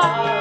감사합니다.